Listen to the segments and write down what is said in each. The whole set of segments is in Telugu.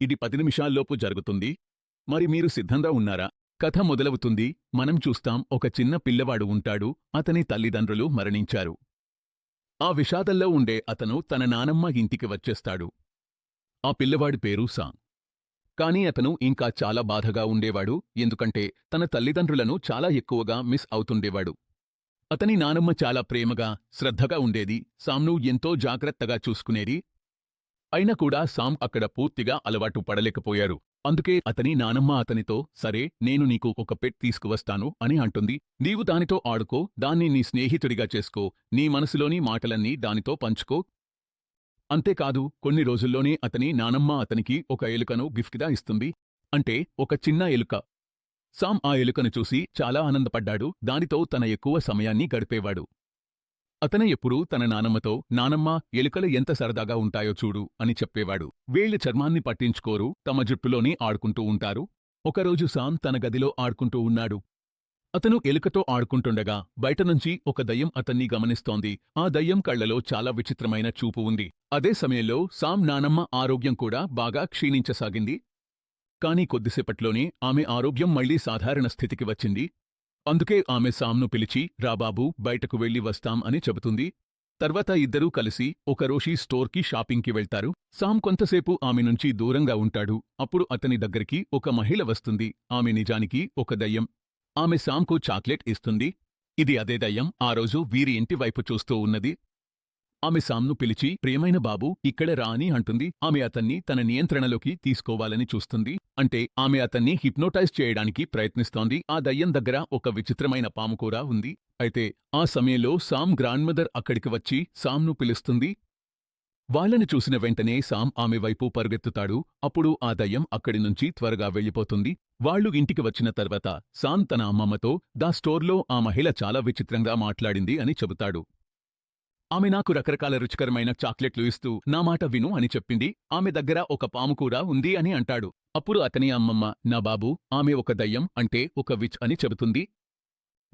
ఇది పది నిమిషాల్లోపు జరుగుతుంది. మరి మీరు సిద్ధంగా ఉన్నారా? కథ మొదలవుతుంది. మనం చూస్తాం. ఒక చిన్న పిల్లవాడు ఉంటాడు. అతని తల్లిదండ్రులు మరణించారు. ఆ విషాదంలో ఉండే అతను తన నానమ్మ ఇంటికి వచ్చేస్తాడు. ఆ పిల్లవాడి పేరు సాంగ్ కాని అతను ఇంకా చాలా బాధగా ఉండేవాడు. ఎందుకంటే తన తల్లిదండ్రులను చాలా ఎక్కువగా మిస్ అవుతుండేవాడు. అతని నానమ్మ చాలా ప్రేమగా శ్రద్ధగా ఉండేది. సామ్ను ఎంతో జాగ్రత్తగా చూసుకునేది. అయినా కూడా సామ్ అక్కడ పూర్తిగా అలవాటు పడలేకపోయారు. అందుకే అతని నానమ్మ అతనితో సరే నేను నీకు ఒక పెట్ తీసుకువస్తాను అని అంటుంది. నీవు దానితో ఆడుకో దాన్ని నీ స్నేహితుడిగా చేసుకో నీ మనసులోని మాటలన్నీ దానితో పంచుకో. అంతేకాదు కొన్ని రోజుల్లోనే అతని నానమ్మ అతనికి ఒక ఎలుకను గిఫ్ట్గా ఇస్తుంది. అంటే ఒక చిన్న ఎలుక. సామ్ ఆ ఎలుకను చూసి చాలా ఆనందపడ్డాడు. దానితో తన ఎక్కువ సమయాన్ని గడిపేవాడు. అతనే ఎప్పుడూ తన నానమ్మతో నానమ్మ ఎలుకలు ఎంత సరదాగా ఉంటాయో చూడు అని చెప్పేవాడు. వీళ్ళు చర్మాన్ని పట్టించుకోరు తమ జుట్టులోనే ఆడుకుంటూ ఉంటారు. ఒకరోజు సామ్ తన గదిలో ఆడుకుంటూ ఉన్నాడు. అతను ఎలుకతో ఆడుకుంటుండగా బయటనుంచి ఒక దయ్యం అతన్ని గమనిస్తోంది. ఆ దయ్యం కళ్ళలో చాలా విచిత్రమైన చూపు ఉంది. అదే సమయంలో సామ్ నానమ్మ ఆరోగ్యం కూడా బాగా క్షీణించసాగింది. కాని కొద్దిసేపట్లోనే ఆమె ఆరోగ్యం మళ్ళీ సాధారణ స్థితికి వచ్చింది. అందుకే ఆమె సామ్ను పిలిచి రాబాబు బయటకు వెళ్ళి వస్తాం అని చెబుతుంది. తర్వాత ఇద్దరూ కలిసి ఒక రోషీ స్టోర్కి షాపింగ్కి వెళ్తారు. సామ్ కొంతసేపు ఆమె నుంచి దూరంగా ఉంటాడు. అప్పుడు అతని దగ్గరికి ఒక మహిళ వస్తుంది. ఆమె నిజానికి ఒక దయ్యం. ఆమె సామ్కు చాక్లెట్ ఇస్తుంది. ఇది అదే దయ్యం. ఆ రోజు వీరి ఇంటి వైపు చూస్తూ ఉన్నది. ఆమె సామ్ను పిలిచి ప్రియమైన బాబు ఇక్కడ రా అని అంటుంది. ఆమె అతన్ని తన నియంత్రణలోకి తీసుకోవాలని చూస్తుంది. అంటే ఆమె అతన్ని హిప్నోటైజ్ చేయడానికి ప్రయత్నిస్తోంది. ఆ దయ్యం దగ్గర ఒక విచిత్రమైన పాముకూర ఉంది. అయితే ఆ సమయంలో సామ్ గ్రాండ్మదర్ అక్కడికి వచ్చి సామ్ను పిలుస్తుంది. వాళ్ళని చూసిన వెంటనే సామ్ ఆమె వైపు పరుగెత్తుతాడు. అప్పుడు ఆ దయ్యం అక్కడి నుంచి త్వరగా వెళ్ళిపోతుంది. వాళ్ళు ఇంటికి వచ్చిన తర్వాత సామ్ తన అమ్మమ్మతో దా స్టోర్లో ఆ మహిళ చాలా విచిత్రంగా మాట్లాడింది అని చెబుతాడు. ఆమె నాకు రకరకాల రుచికరమైన చాక్లెట్లు ఇస్తూ నా మాట విను అని చెప్పింది. ఆమె దగ్గర ఒక పాము కూడా ఉంది అని అంటాడు. అప్పుడు అతని అమ్మమ్మ నా బాబు ఆమె ఒక దయ్యం అంటే ఒక విచ్ అని చెబుతుంది.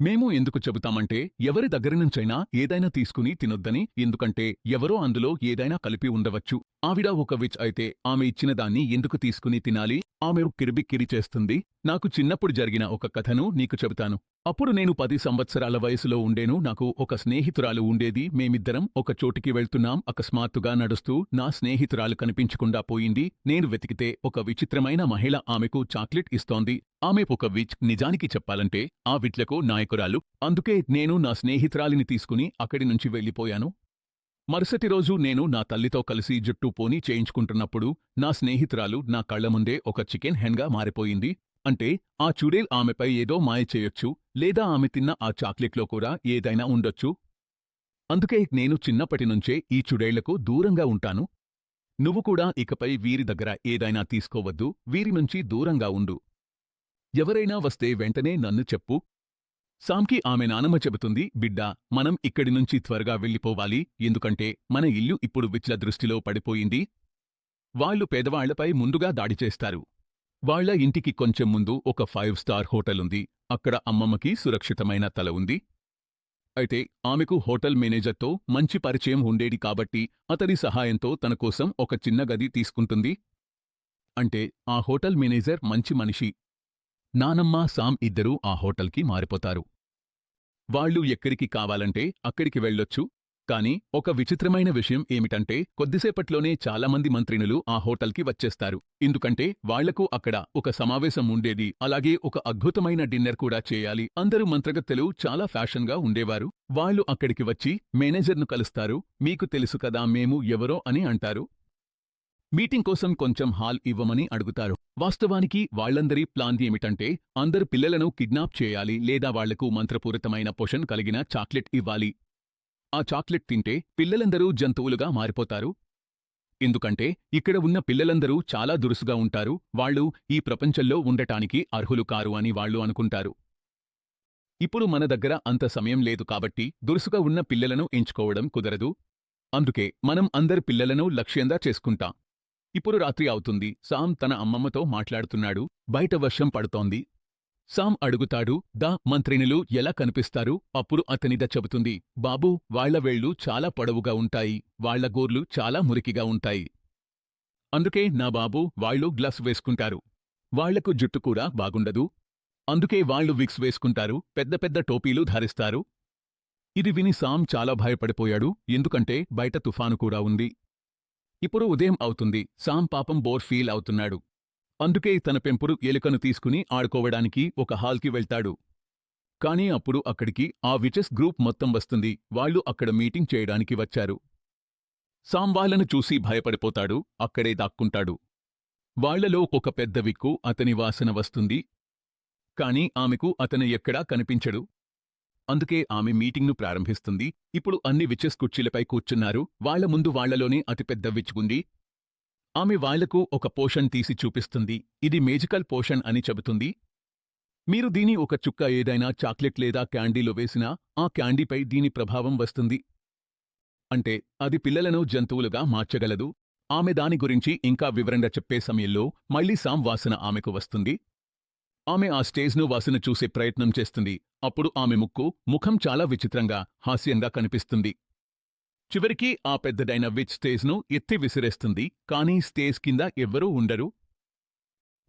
మేము ఎందుకు చెబుతామంటే ఎవరి దగ్గర నుంచైనా ఏదైనా తీసుకుని తినొద్దని ఎందుకంటే ఎవరో అందులో ఏదైనా కలిపి ఉండవచ్చు. ఆవిడ ఒక విచ్ అయితే ఆమె ఇచ్చిన దాన్ని ఎందుకు తీసుకుని తినాలి? ఆమె కిరిబిక్కిరి చేస్తుంది. నాకు చిన్నప్పుడు జరిగిన ఒక కథను నీకు చెబుతాను. అప్పుడు నేను పది సంవత్సరాల వయసులో ఉండేను. నాకు ఒక స్నేహితురాలు ఉండేది. మేమిద్దరం ఒక చోటికి వెళ్తున్నాం. అకస్మాత్తుగా నడుస్తూ నా స్నేహితురాలు కనిపించకుండా పోయింది. నేను వెతికితే ఒక విచిత్రమైన మహిళ ఆమెకు చాక్లెట్ ఇస్తోంది. ఆమె ఒక విచ్ నిజానికి చెప్పాలంటే ఆ విట్లకు నాయకురాలు. అందుకే నేను నా స్నేహితురాలిని తీసుకుని అక్కడి నుంచి వెళ్ళిపోయాను. మరుసటి రోజు నేను నా తల్లితో కలిసి జుట్టు పోనీ చేయించుకుంటున్నప్పుడు నా స్నేహితురాలు నా కళ్ళ ముందే ఒక చికెన్ హెన్గా మారిపోయింది. అంటే ఆ చుడేల్ ఆమెపై ఏదో మాయ చేయొచ్చు లేదా ఆమె తిన్న ఆ చాక్లెట్లో కూడా ఏదైనా ఉండొచ్చు. అందుకే నేను చిన్నప్పటినుంచే ఈ చుడేళ్ళకు దూరంగా ఉంటాను. నువ్వు కూడా ఇకపై వీరి దగ్గర ఏదైనా తీసుకోవద్దు వీరి నుంచి దూరంగా ఉండు. ఎవరైనా వస్తే వెంటనే నన్ను చెప్పు. సామ్కి ఆమె నానమ్మ చెబుతుంది బిడ్డా మనం ఇక్కడి నుంచి త్వరగా వెళ్ళిపోవాలి ఎందుకంటే మన ఇల్లు ఇప్పుడు విచ్ల దృష్టిలో పడిపోయింది. వాళ్ళు పేదవాళ్ళపై ముందుగా దాడి చేస్తారు. వాళ్ళ ఇంటికి కొంచెం ముందు ఒక ఫైవ్ స్టార్ హోటల్ ఉంది. అక్కడ అమ్మమ్మకి సురక్షితమైన తల ఉంది. అయితే ఆమెకు హోటల్ మేనేజర్తో మంచి పరిచయం ఉండేది కాబట్టి అతడి సహాయంతో తన కోసం ఒక చిన్న గది తీసుకుంటుంది. అంటే ఆ హోటల్ మేనేజర్ మంచి మనిషి. నానమ్మ సామ్ ఇద్దరూ ఆ హోటల్కి మారిపోతారు. వాళ్ళు ఎక్కడికి కావాలంటే అక్కడికి వెళ్ళొచ్చు. కానీ ఒక విచిత్రమైన విషయం ఏమిటంటే కొద్దిసేపట్లోనే చాలామంది మంత్రినులు ఆ హోటల్కి వచ్చేస్తారు. ఎందుకంటే వాళ్ళకు అక్కడ ఒక సమావేశం ఉండేది. అలాగే ఒక అద్భుతమైన డిన్నర్ కూడా చేయాలి. అందరూ మంత్రగత్తెలు చాలా ఫ్యాషన్గా ఉండేవారు. వాళ్ళు అక్కడికి వచ్చి మేనేజర్ను కలుస్తారు. మీకు తెలుసు కదా మేము ఎవరో అని అంటారు. మీటింగ్ కోసం కొంచెం హాల్ ఇవ్వమని అడుగుతారు. వాస్తవానికి వాళ్ళందరి ప్లాన్ ఏమిటంటే అందరు పిల్లలను కిడ్నాప్ చేయాలి. లేదా వాళ్ళకు మంత్రపూరితమైన పొషన్ కలిగిన చాక్లెట్ ఇవ్వాలి. ఆ చాక్లెట్ తింటే పిల్లలందరూ జంతువులుగా మారిపోతారు. ఎందుకంటే ఇక్కడ ఉన్న పిల్లలందరూ చాలా దురుసుగా ఉంటారు. వాళ్ళు ఈ ప్రపంచంలో ఉండటానికి అర్హులు కారు అని వాళ్ళు అనుకుంటారు. ఇప్పుడు మన దగ్గర అంత సమయం లేదు కాబట్టి దురుసుగా ఉన్న పిల్లలను ఎంచుకోవడం కుదరదు. అందుకే మనం అందరి పిల్లలను లక్ష్యంగా చేసుకుంటాం. ఇప్పుడు రాత్రి అవుతుంది. సామ్ తన అమ్మమ్మతో మాట్లాడుతున్నాడు. బయట వర్షం పడుతోంది. సామ్ అడుగుతాడు దా మంత్రిణులు ఎలా కనిపిస్తారు? అప్పుడు అతనిద చెబుతుంది బాబూ వాళ్ళ వేళ్ళు చాలా పొడవుగా ఉంటాయి వాళ్ళ గోర్లు చాలా మురికిగా ఉంటాయి. అందుకే నా బాబు వాళ్ళు గ్లవ్స్ వేసుకుంటారు. వాళ్ళకు జుట్టు కూడా బాగుండదు. అందుకే వాళ్ళు విక్స్ వేసుకుంటారు పెద్ద పెద్ద టోపీలు ధరిస్తారు. ఇది విని సామ్ చాలా భయపడిపోయాడు ఎందుకంటే బయట తుఫాను కూడా ఉంది. ఇప్పుడు ఉదయం అవుతుంది సామ్ పాపం బోర్ ఫీల్ అవుతున్నాడు. అందుకే తన పెంపుడు ఎలుకను తీసుకుని ఆడుకోవడానికి ఒక హాల్కి వెళ్తాడు. కానీ అప్పుడు అక్కడికి ఆ విచెస్ గ్రూప్ మొత్తం వస్తుంది. వాళ్ళు అక్కడ మీటింగ్ చేయడానికి వచ్చారు. సామ్ వాళ్ళను చూసి భయపడిపోతాడు. అక్కడే దాక్కుంటాడు. వాళ్ళలో ఒక పెద్ద విక్కు అతని వాసన వస్తుంది. కాని ఆమెకు అతను ఎక్కడా కనిపించడు. అందుకే ఆమె మీటింగ్ను ప్రారంభిస్తుంది. ఇప్పుడు అన్ని విచెస్ కుర్చీలపై కూర్చున్నారు. వాళ్ళ ముందు వాళ్ళలోనే అతిపెద్ద విచ్చుకుంది ఆమె వాళ్ళకు ఒక పోషన్ తీసి చూపిస్తుంది. ఇది మేజికల్ పోషన్ అని చెబుతుంది. మీరు దీని ఒక చుక్క ఏదైనా చాక్లెట్ లేదా క్యాండీలో వేసినా ఆ క్యాండీపై దీని ప్రభావం వస్తుంది. అంటే అది పిల్లలను జంతువులుగా మార్చగలదు. ఆమె దాని గురించి ఇంకా వివరంగా చెప్పే సమయంలో మళ్ళీ సామ్ వాసన ఆమెకు వస్తుంది. ఆమె ఆ స్టేజ్ను వాసన చూసే ప్రయత్నం చేస్తుంది. అప్పుడు ఆమె ముక్కు ముఖం చాలా విచిత్రంగా హాస్యంగా కనిపిస్తుంది. చివరికి ఆ పెద్దదైన విచ్ స్టేజ్ను ఎత్తి విసిరేస్తుంది. కానీ స్టేజ్ కింద ఎవ్వరూ ఉండరు.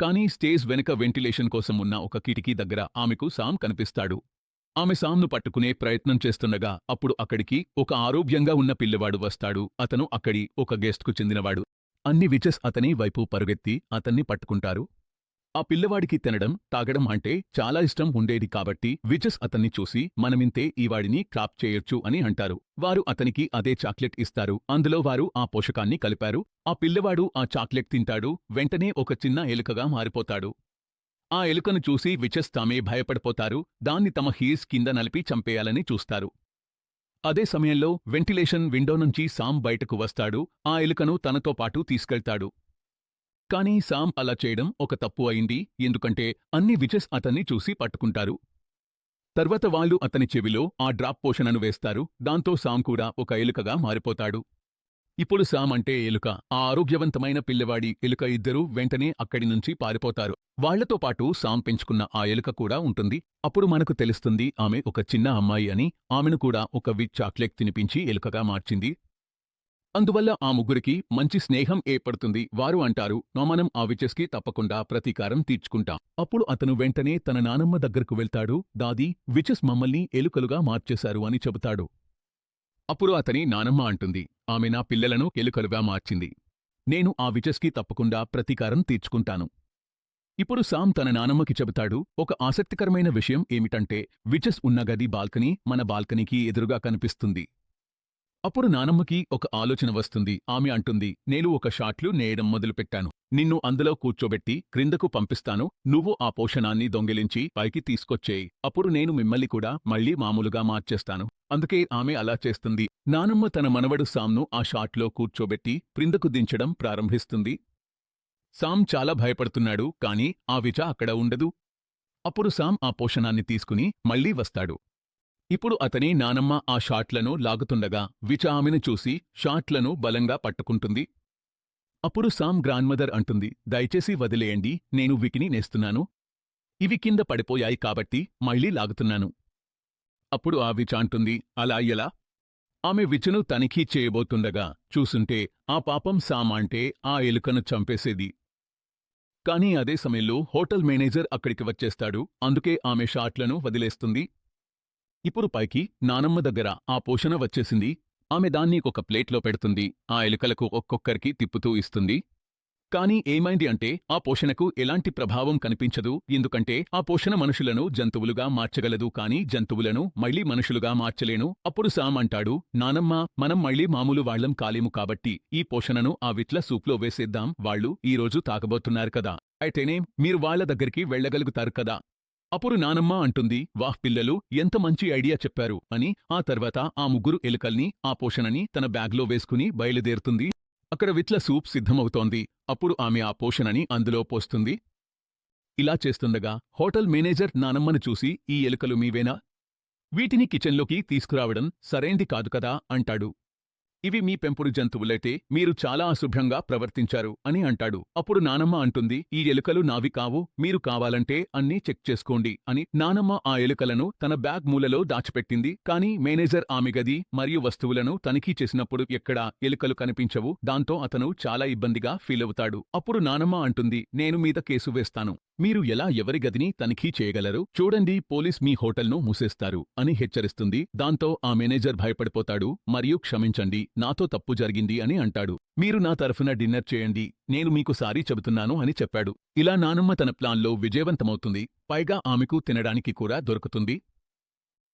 కానీ స్టేజ్ వెనుక వెంటిలేషన్ కోసం ఉన్న ఒక కిటికీ దగ్గర ఆమెకు సామ్ కనిపిస్తాడు. ఆమె సామ్ను పట్టుకునే ప్రయత్నం చేస్తుండగా అప్పుడు అక్కడికి ఒక ఆరోగ్యంగా ఉన్న పిల్లవాడు వస్తాడు. అతను అక్కడి ఒక గెస్ట్కు చెందినవాడు. అన్ని విచెస్ అతని వైపు పరుగెత్తి అతన్ని పట్టుకుంటారు. ఆ పిల్లవాడికి తినడం తాగడం అంటే చాలా ఇష్టం ఉండేది కాబట్టి విజస్ అతన్ని చూసి మనమింతే ఈ వాడిని క్రాప్ చేయొచ్చు అని అంటారు. వారు అతనికి అదే చాక్లెట్ ఇస్తారు. అందులో వారు ఆ పోషకాన్ని కలిపారు. ఆ పిల్లవాడు ఆ చాక్లెట్ తింటాడు. వెంటనే ఒక చిన్న ఎలుకగా మారిపోతాడు. ఆ ఎలుకను చూసి విచెస్ తామే భయపడిపోతారు. దాన్ని తమ హీస్ కింద నలిపి చంపేయాలని చూస్తారు. అదే సమయంలో వెంటిలేషన్ విండో నుంచి సామ్ బయటకు వస్తాడు. ఆ ఎలుకను తనతో పాటు తీసుకెళ్తాడు. కానీ సామ్ అలా చేయడం ఒక తప్పు అయింది ఎందుకంటే అన్ని విచెస్ అతన్ని చూసి పట్టుకుంటారు. తర్వాత వాళ్ళు అతని చెవిలో ఆ డ్రాప్ పోషణను వేస్తారు దాంతో సామ్ కూడా ఒక ఎలుకగా మారిపోతాడు. ఇప్పుడు సామ్ అంటే ఎలుక ఆ ఆరోగ్యవంతమైన పిల్లవాడి ఎలుక ఇద్దరూ వెంటనే అక్కడి నుంచి పారిపోతారు. వాళ్ళతో పాటు సామ్ పెంచుకున్న ఆ ఎలుక కూడా ఉంటుంది. అప్పుడు మనకు తెలుస్తుంది ఆమె ఒక చిన్న అమ్మాయి అని ఆమెను కూడా ఒక విచ్ చాక్లెట్ తినిపించి ఎలుకగా మార్చింది. అందువల్ల ఆ ముగ్గురికి మంచి స్నేహం ఏర్పడుతుంది. వారు అంటారు "నా మనం ఆ విచెస్కి తప్పకుండా ప్రతీకారం తీర్చుకుంటాం. అప్పుడు అతను వెంటనే తన నానమ్మ దగ్గరకు వెళ్తాడు. దాది విచెస్ మమ్మల్ని ఎలుకలుగా మార్చేశారు అని చెబుతాడు. అప్పుడు అతని నానమ్మ అంటుంది ఆమె నా పిల్లలను ఎలుకలుగా మార్చింది. నేను ఆ విచెస్కి తప్పకుండా ప్రతీకారం తీర్చుకుంటాను. ఇప్పుడు సామ్ తన నానమ్మకి చెబుతాడు ఒక ఆసక్తికరమైన విషయం ఏమిటంటే విచెస్ ఉన్న గది బాల్కనీ మన బాల్కనీకి ఎదురుగా కనిపిస్తుంది. అప్పుడు నానమ్మకి ఒక ఆలోచన వస్తుంది. ఆమె అంటుంది నేను ఒక షాట్లు నేయడం మొదలుపెట్టాను. నిన్ను అందులో కూర్చోబెట్టి క్రిందకు పంపిస్తాను. నువ్వు ఆ పోషణాన్ని దొంగిలించి పైకి తీసుకొచ్చేయి. అప్పుడు నేను మిమ్మల్ని కూడా మళ్ళీ మామూలుగా మార్చేస్తాను. అందుకే ఆమె అలా చేస్తుంది. నానమ్మ తన మనవడు సామ్ను ఆ షాట్లో కూర్చోబెట్టి క్రిందకు దించడం ప్రారంభిస్తుంది. సామ్ చాలా భయపడుతున్నాడు కాని ఆ విచ అక్కడ ఉండదు. అప్పుడు సామ్ ఆ పోషణాన్ని తీసుకుని మళ్ళీ వస్తాడు. ఇప్పుడు అతని నానమ్మ ఆ షాట్లను లాగుతుండగా విచ ఆమెను చూసి షాట్లను బలంగా పట్టుకుంటుంది. అప్పుడు సామ్ గ్రాండ్మదర్ అంటుంది దయచేసి వదిలేయండి నేను వికిని నేస్తున్నాను. ఇవి కింద పడిపోయాయి కాబట్టి మళ్ళీ లాగుతున్నాను. అప్పుడు ఆ విచ అంటుంది అలా ఎలా? ఆమె విచను తనిఖీ చేయబోతుండగా చూసుంటే ఆ పాపం సామ్ అంటే ఆ ఎలుకను చంపేసేది. కానీ అదే సమయంలో హోటల్ మేనేజర్ అక్కడికి వచ్చేస్తాడు అందుకే ఆమె షాట్లను వదిలేస్తుంది. ఇప్పుడు పైకి నానమ్మ దగ్గర ఆ పోషణ వచ్చేసింది. ఆమె దాన్ని ఒక ప్లేట్లో పెడుతుంది. ఆ ఎలుకలకు ఒక్కొక్కరికి తిప్పుతూ ఇస్తుంది. కానీ ఏమైంది అంటే ఆ పోషణకు ఎలాంటి ప్రభావం కనిపించదు. ఎందుకంటే ఆ పోషణ మనుషులను జంతువులుగా మార్చగలదు. కానీ జంతువులను మళ్ళీ మనుషులుగా మార్చలేను. అప్పుడు సామ్ అంటాడు నానమ్మ మనం మళ్ళీ మామూలు వాళ్ళం కాలేము కాబట్టి ఈ పోషణను ఆ విట్ల సూప్లో వేసేద్దాం. వాళ్ళు ఈరోజు తాగబోతున్నారు కదా. అయితేనే మీరు వాళ్ళ దగ్గరికి వెళ్ళగలుగుతారు కదా. అప్పుడు నానమ్మ అంటుంది వాహ్ పిల్లలు ఎంత మంచి ఐడియా చెప్పారు అని. ఆ తర్వాత ఆ ముగ్గురు ఎలుకల్ని ఆ పోషణని తన బ్యాగ్లో వేసుకుని బయలుదేరుతుంది. అక్కడ విట్ల సూప్ సిద్ధమవుతోంది. అప్పుడు ఆమె ఆ పోషణని అందులో పోస్తుంది. ఇలా చేస్తుండగా హోటల్ మేనేజర్ నానమ్మను చూసి ఈ ఎలుకలు మీవేనా? వీటిని కిచెన్లోకి తీసుకురావడం సరైంది కాదు కదా అంటాడు. ఇవి మీ పెంపుడు జంతువులైతే మీరు చాలా అశుభ్రంగా ప్రవర్తించారు అని అంటాడు. అప్పుడు నానమ్మ అంటుంది ఈ ఎలుకలు నావి కావు మీరు కావాలంటే అన్నీ చెక్ చేసుకోండి అని. నానమ్మ ఆ ఎలుకలను తన బ్యాగ్ మూలలో దాచిపెట్టింది. కానీ మేనేజర్ ఆమె గది మరియు వస్తువులను తనిఖీ చేసినప్పుడు ఎక్కడా ఎలుకలు కనిపించవు. దాంతో అతను చాలా ఇబ్బందిగా ఫీల్ అవుతాడు అప్పుడు నానమ్మ అంటుంది నేను మీద కేసు వేస్తాను. మీరు ఎలా ఎవరి గదిని తనిఖీ చేయగలరు? చూడండి పోలీస్ మీ హోటల్ను మూసేస్తారు అని హెచ్చరిస్తుంది. దాంతో ఆ మేనేజర్ భయపడిపోతాడు మరియు క్షమించండి నాతో తప్పు జరిగింది అని అంటాడు. మీరు నా తరఫున డిన్నర్ చేయండి నేను మీకు సారీ చెబుతున్నాను అని చెప్పాడు. ఇలా నానమ్మ తన ప్లాన్లో విజయవంతమవుతుంది. పైగా ఆమెకు తినడానికి కూడా దొరుకుతుంది.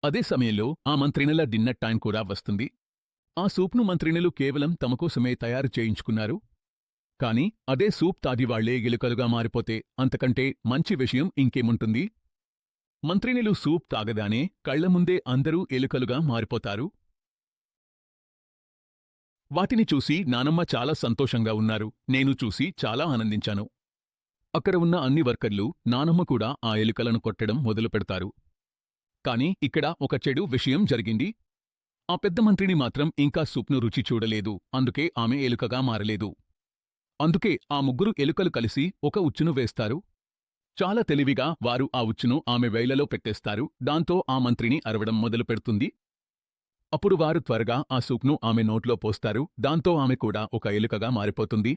అదే సమయంలో ఆ మంత్రినల డిన్నర్ టైం కూడా వస్తుంది. ఆ సూప్ను మంత్రిణులు కేవలం తమ కోసమే తయారు చేయించుకున్నారు. కాని అదే సూప్ తాగివాళ్ళే ఎలుకలుగా మారిపోతే అంతకంటే మంచి విషయం ఇంకేముంటుంది? మంత్రినిలు సూప్ తాగగానే కళ్ళముందే అందరూ ఎలుకలుగా మారిపోతారు. వాటిని చూసి నానమ్మ చాలా సంతోషంగా ఉన్నారు. నేను చూసి చాలా ఆనందించాను. అక్కడ ఉన్న అన్ని వర్కర్లు నానమ్మ కూడా ఆ ఎలుకలను కొట్టడం మొదలుపెడతారు కాని ఇక్కడ ఒక చెడు విషయం జరిగింది. ఆ పెద్ద మంత్రిని మాత్రం ఇంకా సూప్ను రుచి చూడలేదు. అందుకే ఆమె ఎలుకగా మారలేదు. అందుకే ఆ ముగ్గురు ఎలుకలు కలిసి ఒక ఉచ్చును వేస్తారు. చాలా తెలివిగా వారు ఆ ఉచ్చును ఆమె వేళ్ళలో పెట్టేస్తారు. దాంతో ఆ మంత్రిని అరవడం మొదలు పెడుతుంది. అప్పుడు వారు త్వరగా ఆ సూప్ను ఆమె నోట్లో పోస్తారు. దాంతో ఆమె కూడా ఒక ఎలుకగా మారిపోతుంది.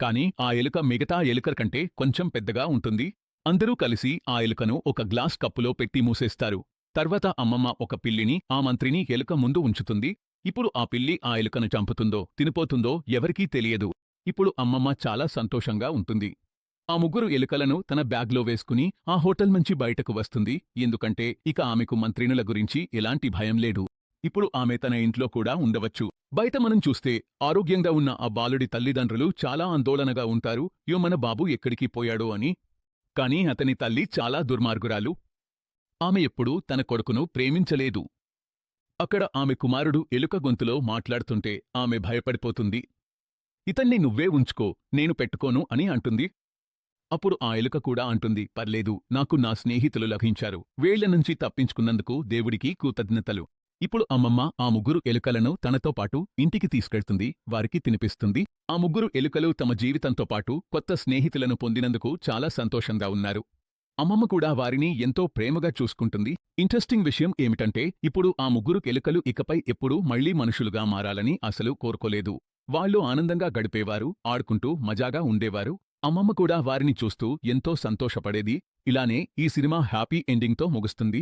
కాని ఆ ఎలుక మిగతా ఎలుకల కంటే కొంచెం పెద్దగా ఉంటుంది. అందరూ కలిసి ఆ ఎలుకను ఒక గ్లాస్ కప్పులో పెట్టి మూసేస్తారు. తర్వాత అమ్మమ్మ ఒక పిల్లిని ఆ మంత్రిని ఎలుక ముందు ఉంచుతుంది. ఇప్పుడు ఆ పిల్లి ఆ ఎలుకను చంపుతుందో తినిపోతుందో ఎవరికీ తెలియదు. ఇప్పుడు అమ్మమ్మ చాలా సంతోషంగా ఉంటుంది. ఆ ముగ్గురు ఎలుకలను తన బ్యాగ్లో వేసుకుని ఆ హోటల్ నుంచి బయటకు వస్తుంది. ఎందుకంటే ఇక ఆమెకు మంత్రినుల గురించి ఎలాంటి భయం లేడు ఇప్పుడు ఆమె తన ఇంట్లో కూడా ఉండవచ్చు. బయట మనం చూస్తే ఆరోగ్యంగా ఉన్న ఆ బాలుడి తల్లిదండ్రులు చాలా ఆందోళనగా ఉంటారు. యో మన బాబు ఎక్కడికి పోయాడో అని. కాని అతని తల్లి చాలా దుర్మార్గురాలు. ఆమె ఎప్పుడూ తన కొడుకును ప్రేమించలేదు. అక్కడ ఆమె కుమారుడు ఎలుక గొంతులో మాట్లాడుతుంటే ఆమె భయపడిపోతుంది. ఇతన్ని నువ్వే ఉంచుకో నేను పెట్టుకోను అని అంటుంది. అప్పుడు ఆ ఎలుక కూడా అంటుంది పర్లేదు నాకు నా స్నేహితులు లభించారు. వేళ్ళ నుంచి తప్పించుకున్నందుకు దేవుడికి కృతజ్ఞతలు. ఇప్పుడు అమ్మమ్మ ఆ ముగ్గురు ఎలుకలను తనతో పాటు ఇంటికి తీసుకెళ్తుంది వారికి తినిపిస్తుంది. ఆ ముగ్గురు ఎలుకలు తమ జీవితంతో పాటు కొత్త స్నేహితులను పొందినందుకు చాలా సంతోషంగా ఉన్నారు. అమ్మమ్మ కూడా వారిని ఎంతో ప్రేమగా చూసుకుంటుంది. ఇంట్రెస్టింగ్ విషయం ఏమిటంటే ఇప్పుడు ఆ ముగ్గురు ఎలుకలు ఇకపై ఎప్పుడూ మళ్ళీ మనుషులుగా మారాలని అసలు కోరుకోలేదు. వాళ్ళు ఆనందంగా గడిపేవారు ఆడుకుంటూ మజాగా ఉండేవారు. అమ్మమ్మ కూడా వారిని చూస్తూ ఎంతో సంతోషపడేది. ఇలానే ఈ సినిమా హ్యాపీ ఎండింగ్తో ముగుస్తుంది.